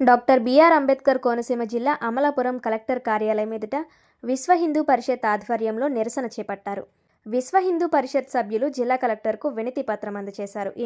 Doctor BR Ambedkar Konaseema జిల్లా Amalapuram collector కార్యాలయం ఎదుట విశ్వ హిందూ పరిషత్ ఆధ్వర్యంలో నిరసన చేపట్టారు. విశ్వ హిందూ పరిషత్ సభ్యులు జిల్లా కలెక్టర్కు వినతి పత్రం అందజేశారు. ఈ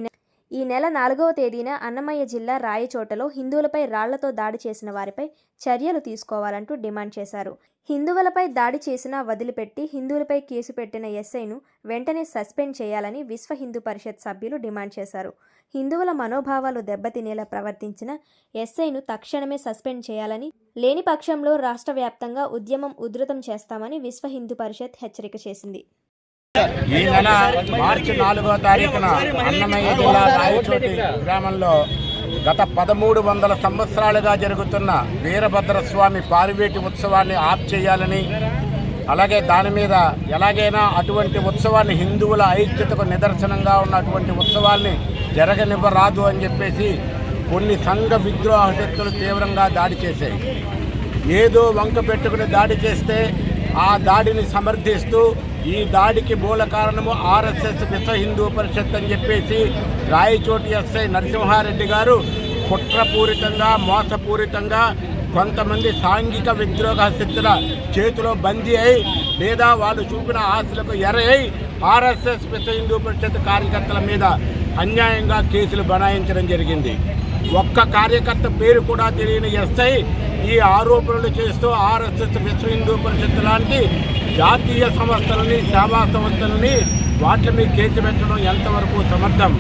ఈ నెల నాలుగవ తేదీన అన్నమయ్య జిల్లా రాయచోటలో హిందువులపై రాళ్ళతో దాడి చేసిన వారిపై చర్యలు తీసుకోవాలంటూ డిమాండ్ చేశారు. హిందువులపై దాడి చేసినా వదిలిపెట్టి హిందువులపై కేసు పెట్టిన ఎస్ఐను వెంటనే సస్పెండ్ చేయాలని విశ్వ హిందూ పరిషత్ సభ్యులు డిమాండ్ చేశారు. హిందువుల మనోభావాలు దెబ్బతినేలా ప్రవర్తించిన ఎస్ఐను తక్షణమే సస్పెండ్ చేయాలని లేని పక్షంలో రాష్ట్ర వ్యాప్తంగా ఉద్యమం ఉధృతం చేస్తామని విశ్వ హిందూ పరిషత్ హెచ్చరిక చేసింది. ఈ నెల మార్చి నాలుగో తారీఖున అన్నమయ్య జిల్లా రాయచోటి గ్రామంలో గత పదమూడు వందల సంవత్సరాలుగా జరుగుతున్న వీరభద్రస్వామి పారివేటి ఉత్సవాన్ని ఆప్ చేయాలని అలాగే దాని మీద ఎలాగైనా అటువంటి ఉత్సవాన్ని హిందువుల ఐక్యతకు నిదర్శనంగా ఉన్న అటువంటి ఉత్సవాల్ని జరగనివ్వరాదు అని చెప్పేసి కొన్ని సంఘ విద్రోహ శక్తులు తీవ్రంగా దాడి చేశాయి. ఏదో వంక పెట్టుకుని దాడి చేస్తే ఆ దాడిని సమర్థిస్తూ ఈ దాడికి మూల కారణము ఆర్ఎస్ఎస్ విశ్వ హిందూ పరిషత్ అని చెప్పేసి రాయచోటి ఎస్ఐ నరసింహారెడ్డి గారు. కుట్రపూరితంగా మోసపూరితంగా కొంతమంది సాంఘిక విద్రోహ శక్తుల చేతిలో బందీ అయి లేదా వాళ్ళు చూపిన ఆశలకు అయి ఆర్ఎస్ఎస్ విశ్వ హిందూ పరిషత్ కార్యకర్తల మీద అన్యాయంగా కేసులు బనాయించడం జరిగింది. ఒక్క కార్యకర్త పేరు కూడా తెలియని ఎస్ఐ ఈ ఆరోపణలు చేస్తూ ఆర్ఎస్ఎస్ విశ్వ హిందూ పరిషత్ లాంటి జాతీయ సంస్థలని సేవా సంస్థలని వాటి మీద కేసు పెట్టడం ఎంతవరకు సమర్థం?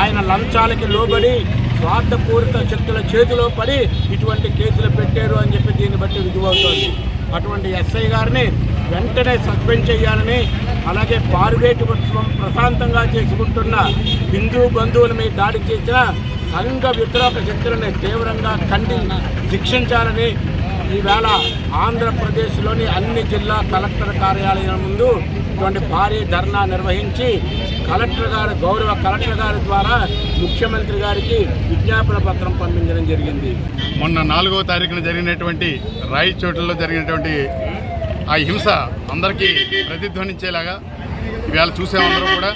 ఆయన లంచాలకి లోబడి స్వార్థపూరిత శక్తుల చేతిలో పడి ఇటువంటి కేసులు పెట్టారు అని చెప్పి దీన్ని బట్టి రుజువవుతోంది. అటువంటి ఎస్ఐ గారిని వెంటనే సస్పెండ్ చేయాలని అలాగే పార్వేటి ఉత్సవం ప్రశాంతంగా చేసుకుంటున్న హిందూ బంధువుల మీద దాడి చేసిన సంఘ వ్యతిరేక శక్తులని తీవ్రంగా ఖండి శిక్షించాలని ఈవేళ ఆంధ్రప్రదేశ్లోని అన్ని జిల్లా కలెక్టర్ కార్యాలయం ముందు ఇటువంటి భారీ ధర్నా నిర్వహించి కలెక్టర్ గారు గౌరవ కలెక్టర్ గారి ద్వారా ముఖ్యమంత్రి గారికి విజ్ఞాపన పత్రం పంపించడం జరిగింది. మొన్న నాలుగో తారీఖున జరిగినటువంటి రాయచోటులో జరిగినటువంటి ఆ హింస అందరికీ ప్రతిధ్వనించేలాగా ఇవాళ చూసామందరూ కూడా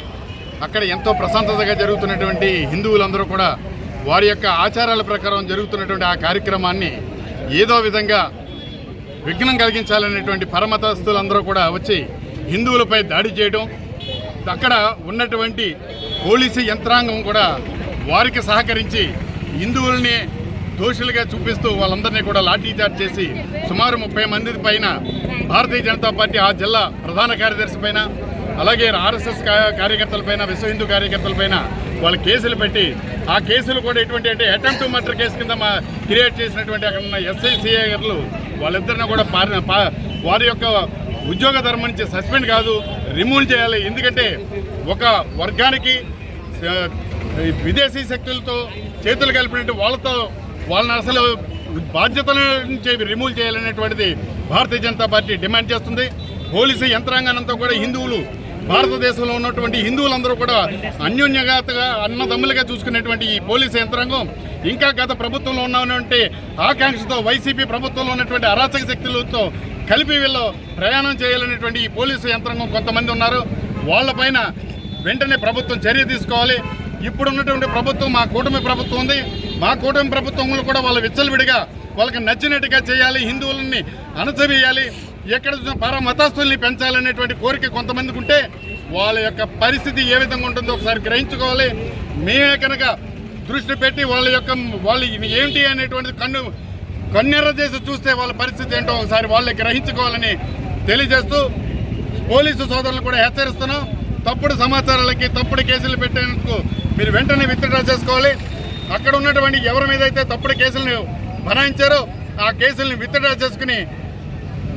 అక్కడ ఎంతో ప్రశాంతతగా జరుగుతున్నటువంటి హిందువులందరూ కూడా వారి యొక్క ఆచారాల ప్రకారం జరుగుతున్నటువంటి ఆ కార్యక్రమాన్ని ఏదో విధంగా విఘ్నం కలిగించాలనేటువంటి పరమతస్తులందరూ కూడా వచ్చి హిందువులపై దాడి చేయడం అక్కడ ఉన్నటువంటి పోలీసు యంత్రాంగం కూడా వారికి సహకరించి హిందువుల్ని దోషులుగా చూపిస్తూ వాళ్ళందరినీ కూడా లాఠీచార్జ్ చేసి సుమారు ముప్పై మంది పైన భారతీయ జనతా పార్టీ ఆ జిల్లా ప్రధాన కార్యదర్శి పైన అలాగే ఆర్ఎస్ఎస్ కార్యకర్తలపైన విశ్వ హిందూ కార్యకర్తలపైన వాళ్ళు కేసులు పెట్టి ఆ కేసులు కూడా ఎటువంటి అంటే అటెంప్ట్ టు మర్డర్ కేసు కింద మా క్రియేట్ చేసినటువంటి అక్కడ ఉన్న ఎస్ఐ గారు వాళ్ళిద్దరిని కూడా పారి వారి యొక్క ఉద్యోగ ధర్మం నుంచి సస్పెండ్ కాదు రిమూవ్ చేయాలి. ఎందుకంటే ఒక వర్గానికి విదేశీ శక్తులతో చేతులు కలిపినట్టు వాళ్ళతో వాళ్ళని అసలు బాధ్యతల నుంచి రిమూవ్ చేయాలనేటువంటిది భారతీయ జనతా పార్టీ డిమాండ్ చేస్తుంది. పోలీసు యంత్రాంగానంతా కూడా హిందువులు భారతదేశంలో ఉన్నటువంటి హిందువులందరూ కూడా అన్యోన్యగాతగా అన్నదమ్ములుగా చూసుకునేటువంటి ఈ పోలీసు యంత్రాంగం ఇంకా గత ప్రభుత్వంలో ఉన్నటువంటి ఆకాంక్షతో వైసీపీ ప్రభుత్వంలో ఉన్నటువంటి అరాచక శక్తులతో కలిపి వీళ్ళు ప్రయాణం చేయాలనేటువంటి ఈ పోలీసు యంత్రాంగం కొంతమంది ఉన్నారు. వాళ్ళపైన వెంటనే ప్రభుత్వం చర్య తీసుకోవాలి. ఇప్పుడు ఉన్నటువంటి ప్రభుత్వం మా కూటమి ప్రభుత్వం ఉంది. మా కూటమి ప్రభుత్వంలో కూడా వాళ్ళ విచ్చలవిడిగా వాళ్ళకి నచ్చినట్టుగా చేయాలి. హిందువులని అణచవేయాలి ఎక్కడ చూసినా పర మతస్థుల్ని పెంచాలనేటువంటి కోరిక కొంతమందికి ఉంటే వాళ్ళ యొక్క పరిస్థితి ఏ విధంగా ఉంటుందో ఒకసారి గ్రహించుకోవాలి. మేమే కనుక దృష్టి పెట్టి వాళ్ళ యొక్క వాళ్ళు ఏంటి అనేటువంటిది కన్ను కన్నెర్ర చేసి చూస్తే వాళ్ళ పరిస్థితి ఏంటో ఒకసారి వాళ్ళే గ్రహించుకోవాలని తెలియజేస్తూ పోలీసు సోదరులు కూడా హెచ్చరిస్తున్నాం. తప్పుడు సమాచారాలకి తప్పుడు కేసులు పెట్టేందుకు మీరు వెంటనే విత్డ్రా చేసుకోవాలి. అక్కడ ఉన్నటువంటి ఎవరి మీద అయితే తప్పుడు కేసులను బనాయించారో ఆ కేసులను విత్డ్రా చేసుకుని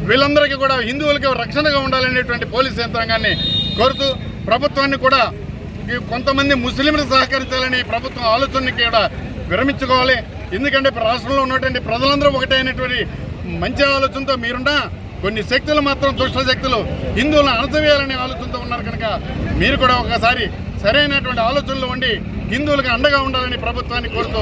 వీళ్ళందరికీ కూడా హిందువులకి రక్షణగా ఉండాలనేటువంటి పోలీసు యంత్రాంగాన్ని కోరుతూ ప్రభుత్వాన్ని కూడా కొంతమంది ముస్లింలు సహకరించాలని ప్రభుత్వం ఆలోచనని కూడా విరమించుకోవాలి. ఎందుకంటే ఇప్పుడు రాష్ట్రంలో ఉన్నటువంటి ప్రజలందరూ ఒకటే అయినటువంటి మంచి ఆలోచనతో మీరున్నా కొన్ని శక్తులు మాత్రం దుష్ట శక్తులు హిందువులను అణచవేయాలనే ఆలోచనతో ఉన్నారు కనుక మీరు కూడా ఒకసారి సరైనటువంటి ఆలోచనలు ఉండి హిందువులకు అండగా ఉండాలని ప్రభుత్వాన్ని కోరుతూ